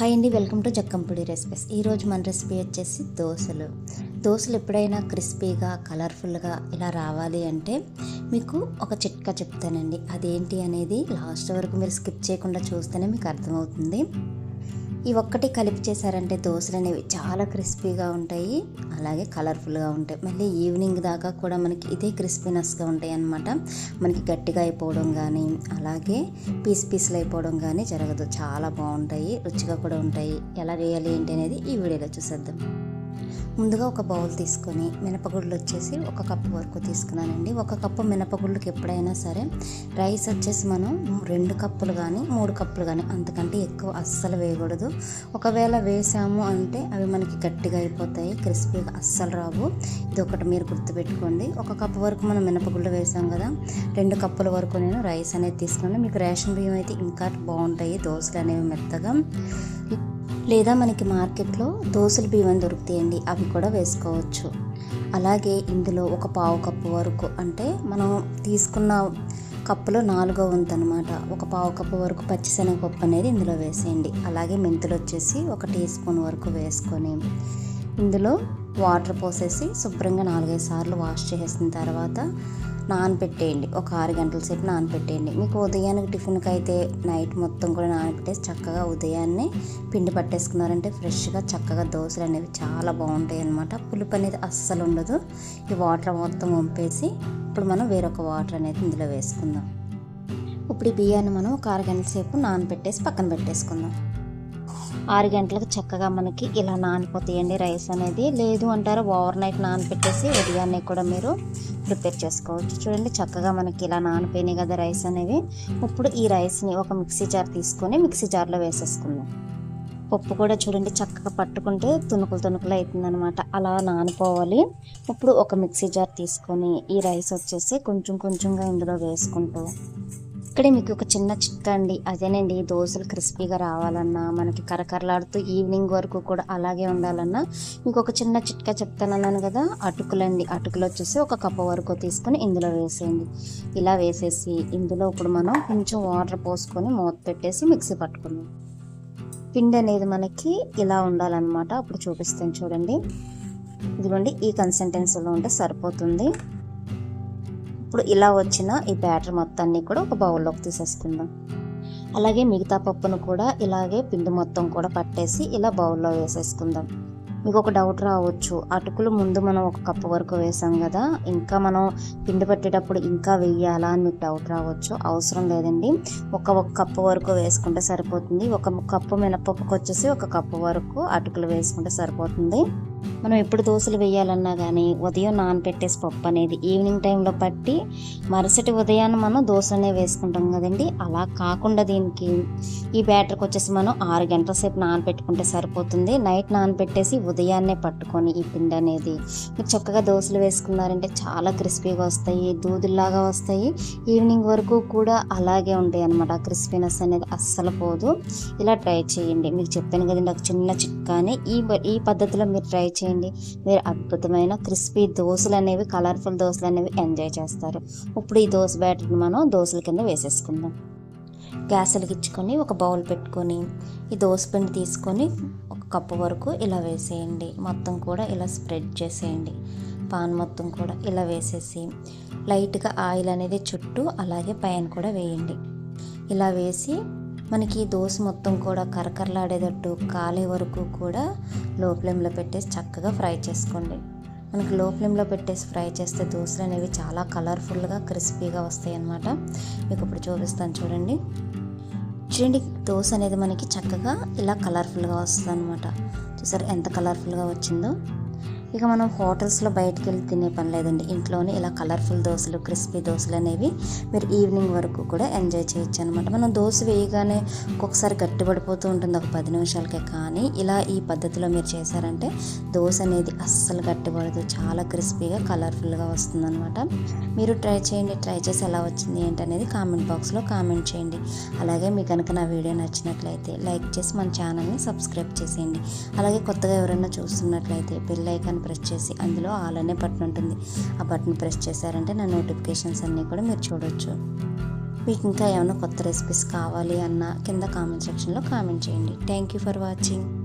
Hi అండి welcome to Jakkampudi recipes. ఈరోజు మన రెసిపీ వచ్చేసి దోశలు. దోశలు ఎప్పుడైనా క్రిస్పీగా కలర్ఫుల్గా ఇలా రావాలి అంటే మీకు ఒక చిట్కా చెప్తానండి. అదేంటి అనేది లాస్ట్ వరకు మీరు స్కిప్ చేయకుండా చూస్తేనే మీకు అర్థమవుతుంది. ఈ ఒక్కటి కలిపి చేశారంటే దోశలు అనేవి చాలా క్రిస్పీగా ఉంటాయి. అలాగే కలర్ఫుల్గా ఉంటాయి. మళ్ళీ ఈవినింగ్ దాకా కూడా మనకి ఇదే క్రిస్పీనెస్గా ఉంటాయి అన్నమాట. మనకి గట్టిగా అయిపోవడం కానీ అలాగే పీస్ పీసులు అయిపోవడం కానీ జరగదు. చాలా బాగుంటాయి. రుచిగా కూడా ఉంటాయి. ఎలా వేయాలి ఏంటి అనేది ఈ వీడియోలో చూసేద్దాం. ముందుగా ఒక బౌల్ తీసుకొని మినపగుళ్ళు వచ్చేసి ఒక కప్పు వరకు తీసుకున్నానండి. ఒక కప్పు మినపగుళ్ళకి ఎప్పుడైనా సరే రైస్ వచ్చేసి మనం రెండు కప్పులు కానీ మూడు కప్పులు కానీ అంతకంటే ఎక్కువ అస్సలు వేయకూడదు. ఒకవేళ వేసాము అంటే అవి మనకి గట్టిగా అయిపోతాయి క్రిస్పీగా అస్సలు రావు. ఇది ఒకటి మీరు గుర్తుపెట్టుకోండి. ఒక కప్పు వరకు మనం మినపగుళ్ళు వేసాం కదా రెండు కప్పుల వరకు నేను రైస్ అనేది తీసుకున్నాను. మీకు రేషన్ బియ్యం అయితే ఇంకా బాగుంటాయి దోశలు అనేవి మెత్తగా. లేదా మనకి మార్కెట్లో దోశల బియ్యం దొరుకుతాయండి అవి కూడా వేసుకోవచ్చు. అలాగే ఇందులో ఒక పావు కప్పు వరకు అంటే మనం తీసుకున్న కప్పులో నాలుగో వంతు అనమాట ఒక పావు కప్పు వరకు పచ్చిశనగపప్పు అనేది ఇందులో వేసేయండి. అలాగే మెంతులు వచ్చేసి ఒక టీ స్పూన్ వరకు వేసుకొని ఇందులో వాటర్ పోసేసి శుభ్రంగా నాలుగైదు సార్లు వాష్ చేసిన తర్వాత నానబెట్టేయండి ఒక ఆరు గంటల సేపు నానబెట్టేయండి మీకు ఉదయానికి టిఫిన్కి అయితే నైట్ మొత్తం కూడా నానబెట్టేసి చక్కగా ఉదయాన్నే పిండి పట్టేసుకున్నారంటే ఫ్రెష్గా చక్కగా దోశలు అనేవి చాలా బాగుంటాయి అనమాట పులుపు అనేది అస్సలు ఉండదు. ఈ వాటర్ మొత్తం వంపేసి ఇప్పుడు మనం వేరొక వాటర్ అనేది ఇందులో వేసుకుందాం. ఇప్పుడు ఈ బియ్యాన్ని మనం ఒక ఆరు గంటల సేపు నానబెట్టేసి పక్కన పెట్టేసుకుందాం. ఆరు గంటలకు చక్కగా మనకి ఇలా నానిపోతాయండి రైస్ అనేది. లేదు అంటారా ఓవర్ నైట్ నానపెట్టేసి ఉదయాన్నే కూడా మీరు ప్రిపేర్ చేసుకోవచ్చు. చూడండి చక్కగా మనకి ఇలా నానిపోయినాయి కదా రైస్ అనేవి. ఇప్పుడు ఈ రైస్ని ఒక మిక్సీ జార్ తీసుకొని మిక్సీ జార్లో వేసేసుకుందాం. పప్పు కూడా చూడండి చక్కగా పట్టుకుంటే తునుకులు తునుకులు అవుతుందనమాట అలా నానిపోవాలి. ఇప్పుడు ఒక మిక్సీ జార్ తీసుకొని ఈ రైస్ వచ్చేసి కొంచెం కొంచెంగా ఇందులో వేసుకుంటూ ఇక్కడే మీకు ఒక చిన్న చిట్కా అండి. అదేనండి దోశలు క్రిస్పీగా రావాలన్నా మనకి కరకరలాడుతూ ఈవినింగ్ వరకు కూడా అలాగే ఉండాలన్నా మీకు ఒక చిన్న చిట్కా చెప్తానన్నాను కదా అటుకులండి. అటుకులు వచ్చేసి ఒక కప్పు వరకు తీసుకొని ఇందులో వేసేయండి. ఇలా వేసేసి ఇందులో ఇప్పుడు మనం కొంచెం వాటర్ పోసుకొని మూత పెట్టేసి మిక్సీ పట్టుకుందాం. పిండి అనేది మనకి ఇలా ఉండాలన్నమాట. అప్పుడు చూపిస్తాను చూడండి. ఇదిగోండి ఈ కన్సిస్టెన్సీలో ఉంటే సరిపోతుంది. ఇప్పుడు ఇలా వచ్చిన ఈ బ్యాటర్ మొత్తాన్ని కూడా ఒక బౌల్లోకి తీసేసుకుందాం. అలాగే మిగతా పప్పును కూడా ఇలాగే పిండి మొత్తం కూడా పట్టేసి ఇలా బౌల్లో వేసేసుకుందాం. మీకు ఒక డౌట్ రావచ్చు అటుకులు ముందు మనం ఒక కప్పు వరకు వేసాం కదా ఇంకా మనం పిండి పట్టేటప్పుడు ఇంకా వెయ్యాలా అని మీకు డౌట్ రావచ్చు అవసరం లేదండి. ఒక ఒక కప్పు వరకు వేసుకుంటే సరిపోతుంది. ఒక కప్పు మినపప్పుకి వచ్చేసి ఒక కప్పు వరకు అటుకులు వేసుకుంటే సరిపోతుంది. మనం ఎప్పుడు దోశలు వేయాలన్నా కానీ ఉదయం నానపెట్టేసి పప్పు అనేది ఈవినింగ్ టైంలో పట్టి మరుసటి ఉదయాన్ని మనం దోశనే వేసుకుంటాం కదండి. అలా కాకుండా దీనికి ఈ బ్యాటర్కి వచ్చేసి మనం ఆరు గంటల సేపు నానపెట్టుకుంటే సరిపోతుంది. నైట్ నానపెట్టేసి ఉదయాన్నే పట్టుకొని ఈ పిండి అనేది చక్కగా దోశలు వేసుకున్నారంటే చాలా క్రిస్పీగా వస్తాయి దూదుల్లాగా వస్తాయి. ఈవినింగ్ వరకు కూడా అలాగే ఉంటాయి అనమాట క్రిస్పీనెస్ అనేది అస్సలు పోదు. ఇలా ట్రై చేయండి. మీకు చెప్పాను కదండి ఒక చిన్న చిట్కాని ఈ ఈ పద్ధతిలో మీరు ట్రై చేయండి. మీరు అద్భుతమైన క్రిస్పీ దోశలు అనేవి కలర్ఫుల్ దోశలు అనేవి ఎంజాయ్ చేస్తారు. ఇప్పుడు ఈ దోశ బ్యాటర్ని మనం దోశల కింద వేసేసుకుందాం. గ్యాస్ వెలిగించుకొని ఒక బౌల్ పెట్టుకొని ఈ దోశ పిండి తీసుకొని ఒక కప్పు వరకు ఇలా వేసేయండి. మొత్తం కూడా ఇలా స్ప్రెడ్ చేసేయండి. పాన్ మొత్తం కూడా ఇలా వేసేసి లైట్గా ఆయిల్ అనేది చుట్టూ అలాగే పైన కూడా వేయండి. ఇలా వేసి మనకి దోశ మొత్తం కూడా కరకరలాడేటట్టు కాలే వరకు కూడా లో ఫ్లేమ్లో పెట్టేసి చక్కగా ఫ్రై చేసుకోండి. మనకి లో ఫ్లేమ్లో పెట్టేసి ఫ్రై చేస్తే దోశలు అనేవి చాలా కలర్ఫుల్గా క్రిస్పీగా వస్తాయి అన్నమాట మీకు ఇప్పుడు చూపిస్తాను చూడండి. చూడండి దోశ అనేది మనకి చక్కగా ఇలా కలర్ఫుల్గా వస్తుంది అనమాట చూసారు ఎంత కలర్ఫుల్గా వచ్చిందో? ఇక మనం హోటల్స్లో బయటికి వెళ్ళి తినే పని లేదండి. ఇంట్లోనే ఇలా కలర్ఫుల్ దోశలు క్రిస్పీ దోశలు అనేవి మీరు ఈవినింగ్ వరకు కూడా ఎంజాయ్ చేయొచ్చు అనమాట మనం దోశ వేయగానే ఒక్కొక్కసారి గట్టిపడిపోతూ ఉంటుంది ఒక పది నిమిషాలకే. కానీ ఇలా ఈ పద్ధతిలో మీరు చేశారంటే దోశ అనేది అస్సలు గట్టిపడదు చాలా క్రిస్పీగా కలర్ఫుల్గా వస్తుందన్నమాట. మీరు ట్రై చేయండి ట్రై చేసి ఎలా వచ్చింది ఏంటి అనేది కామెంట్ బాక్స్లో కామెంట్ చేయండి. అలాగే మీకు కనుక నా వీడియో నచ్చినట్లయితే లైక్ చేసి మన ఛానల్ని సబ్స్క్రైబ్ చేసేయండి. అలాగే కొత్తగా ఎవరైనా చూస్తున్నట్లయితే బెల్ ఐకాన్ ప్రెస్ చేసి అందులో ఆల్ అనే బటన్ ఉంటుంది. ఆ బటన్ ప్రెస్ చేశారంటే నా నోటిఫికేషన్స్ అన్నీ కూడా మీరు చూడొచ్చు. మీకు ఇంకా ఏమైనా కొత్త రెసిపీస్ కావాలి అన్న కింద కామెంట్ సెక్షన్లో కామెంట్ చేయండి. Thank you for watching